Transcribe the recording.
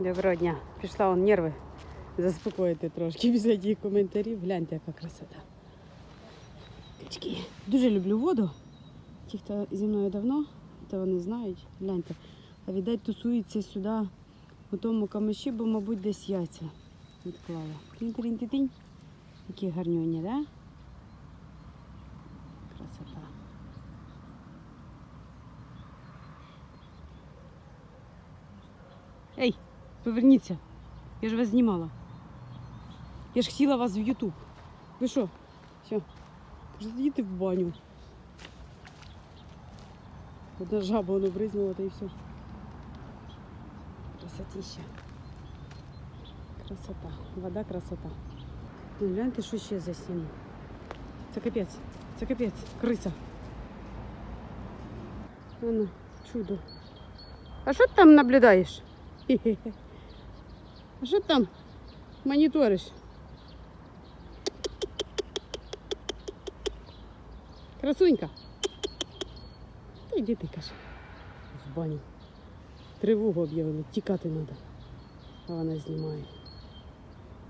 Доброго дня. Пішла он нерви заспокоїти трошки після тих коментарів. Гляньте, яка красота. Качки. Дуже люблю воду. Ті, хто зі мною давно, то вони знають. Гляньте. А віддать тусується сюди у тому камиші, бо, мабуть, десь яйця відклала. Тінь-тінь-тінь. Які гарнюні, да? поверніться. Я ж вас знімала. Я ж хотіла вас в Ютуб. Ви що? Все. Кажете, їдьте в баню. Одна жаба воно бризнула, та і все. Красотища. Красота. Вода красота. Ну, гляньте, що ще за стіну. Це капець. Це капець. Криса. Воно, чудо. А що ти там наблюдаєш? Хе-хе-хе. А що там моніториш? Красунька. Та йди ти, каже. В баню. Тривогу об'явили, тікати треба. А вона знімає.